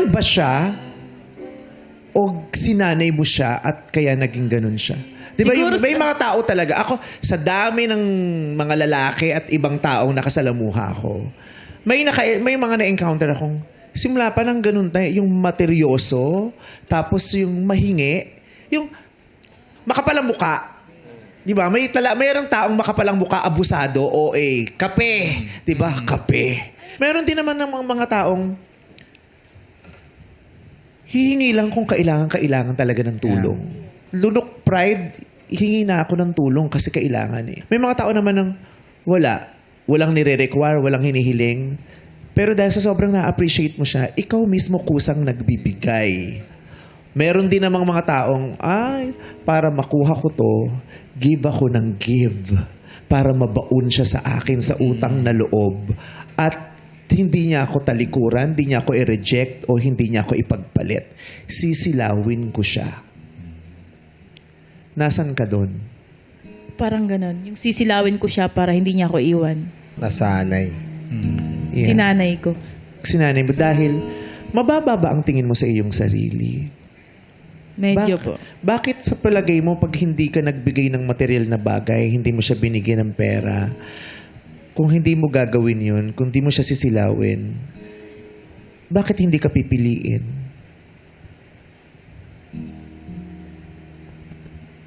Ganon ba siya? O sinanay mo siya at kaya naging ganon siya? Di ba, Siguro yung- may sa- mga tao talaga. Ako, sa dami ng mga lalaki at ibang taong nakasalamuha ako, may, naka, may mga na-encounter akong, simula pa ng ganun tayo, yung materyoso, tapos yung mahingi, yung makapalang muka. Di ba? May tala, mayroong taong makapalang muka, abusado, OA, kape. Di ba? Kape. Meron din naman ng mga, mga taong hihingi lang kung kailangan-kailangan talaga ng tulong. Lunok pride, hihingi na ako ng tulong kasi kailangan eh. May mga tao naman ng wala. Walang nire-require, walang hinihiling. Pero dahil sa sobrang na-appreciate mo siya, ikaw mismo kusang nagbibigay. Meron din namang mga taong, ay, para makuha ko to, give ako ng give. Para mabaon siya sa akin sa utang na loob. At hindi niya ako talikuran, hindi niya ako i-reject o hindi niya ako ipagpalit. Sisilawin ko siya. Nasaan ka doon? Parang ganon. Yung sisilawin ko siya para hindi niya ako iwan. Nasanay. Yeah. Sinanay ko. Sinanay mo dahil mababa ba ang tingin mo sa iyong sarili? Medyo Bak- po. Bakit sa palagay mo pag hindi ka nagbigay ng material na bagay, hindi mo siya binigyan ng pera, kung hindi mo gagawin yun, kung hindi mo siya sisilawin, bakit hindi ka pipiliin?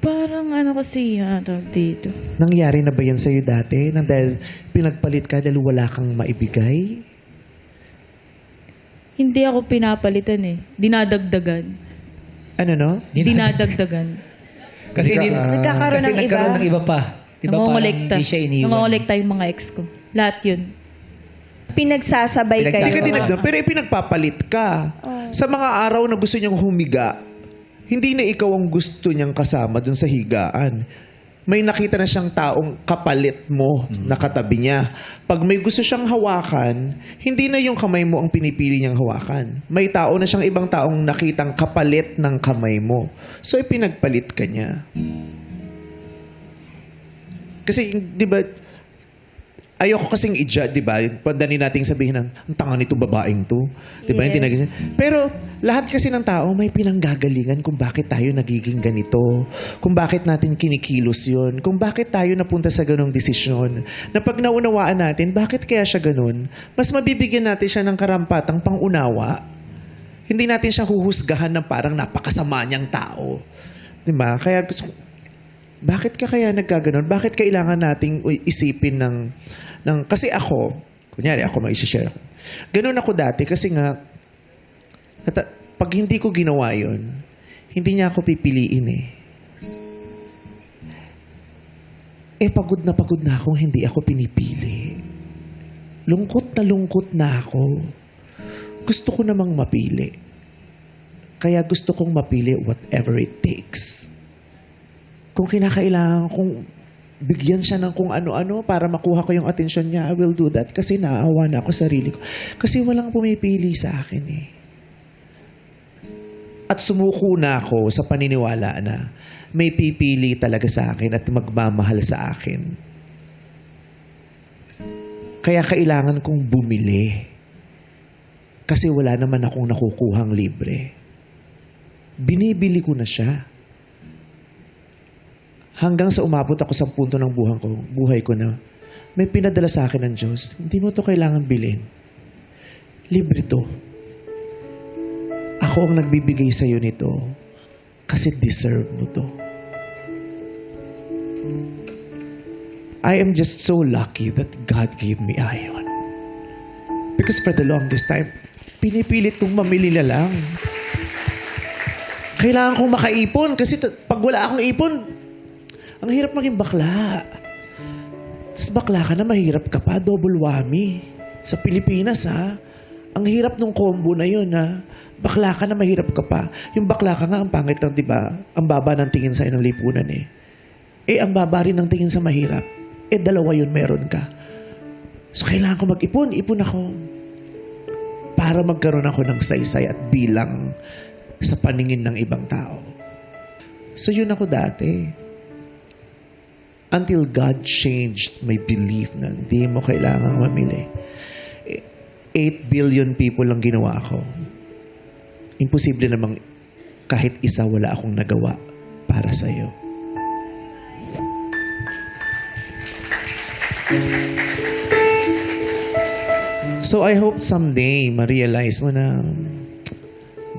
Parang ano kasi, tawag dito. Nangyari na ba yan sa'yo dati? Nang dahil pinagpalit ka dahil wala kang maibigay? Hindi ako pinapalitan eh. Dinadagdagan. Ano no? Dinadagdagan. Kasi di, Nagkakaroon kasi ng iba. nagkaroon ng iba pa. Di ba hindi siya iniwan? Nangongolekta yung mga ex ko. Lahat yun. Pinagsasabay Pinagsasabay. kayo. Hindi ka dinagdag, pero ipinagpapalit ka. Sa mga araw na gusto niyang humiga, hindi na ikaw ang gusto niyang kasama dun sa higaan. May nakita na siyang taong kapalit mo na katabi niya. Pag may gusto siyang hawakan, hindi na yung kamay mo ang pinipili niyang hawakan. May tao na siyang ibang taong nakitang kapalit ng kamay mo. So, ipinagpalit ka niya. Kasi, di ba, ayoko kasing i-judge, di ba? Pandali nating sabihin ng, ang tanga nito babaeng to. Di ba? Yes. naging- Pero lahat kasi ng tao may pinanggagalingan kung bakit tayo nagiging ganito. Kung bakit natin kinikilos yun. Kung bakit tayo napunta sa ganong desisyon. Na pag naunawaan natin, bakit kaya siya ganon? Mas mabibigyan natin siya ng karampatang pangunawa. Hindi natin siya huhusgahan ng parang napakasama niyang tao. Di ba? Kaya bakit ka kaya nagkaganon? Bakit kailangan nating isipin ng, ng... Kasi ako, kunyari ako may share ako. Ganon ako dati kasi nga, nata- pag hindi ko ginawa yon hindi niya ako pipiliin eh. Eh, pagod na pagod na akong hindi ako pinipili. Lungkot na lungkot na ako. Gusto ko namang mapili. Kaya gusto kong mapili whatever it takes kung kinakailangan kong bigyan siya ng kung ano-ano para makuha ko yung atensyon niya, I will do that. Kasi naaawa na ako sa sarili ko. Kasi walang pumipili sa akin eh. At sumuko na ako sa paniniwala na may pipili talaga sa akin at magmamahal sa akin. Kaya kailangan kong bumili. Kasi wala naman akong nakukuhang libre. Binibili ko na siya hanggang sa umabot ako sa punto ng buhay ko, buhay ko na may pinadala sa akin ng Diyos. Hindi mo to kailangan bilhin. Libre to. Ako ang nagbibigay sa iyo nito kasi deserve mo to. I am just so lucky that God gave me iron. Because for the longest time, pinipilit kong mamili na lang. Kailangan kong makaipon kasi pag wala akong ipon, ang hirap maging bakla. Tapos bakla ka na, mahirap ka pa. Double whammy. Sa Pilipinas, ha? Ang hirap nung combo na yun, ha? Bakla ka na, mahirap ka pa. Yung bakla ka nga, ang pangit lang, di ba? Ang baba ng tingin sa'yo ng lipunan, eh. Eh, ang baba rin ng tingin sa mahirap. Eh, dalawa yun meron ka. So, kailangan ko mag-ipon. Ipon ako. Para magkaroon ako ng saysay at bilang sa paningin ng ibang tao. So, yun ako dati until God changed my belief na hindi mo kailangang mamili. 8 billion people lang ginawa ko. imposible namang kahit isa wala akong nagawa para sa'yo. So I hope someday ma-realize mo na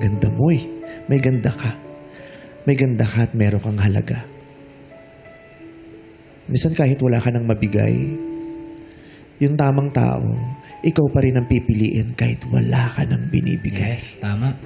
ganda mo eh. May ganda ka. May ganda ka at meron kang halaga. Minsan kahit wala ka nang mabigay, yung tamang tao, ikaw pa rin ang pipiliin kahit wala ka nang binibigay. Yes, tama.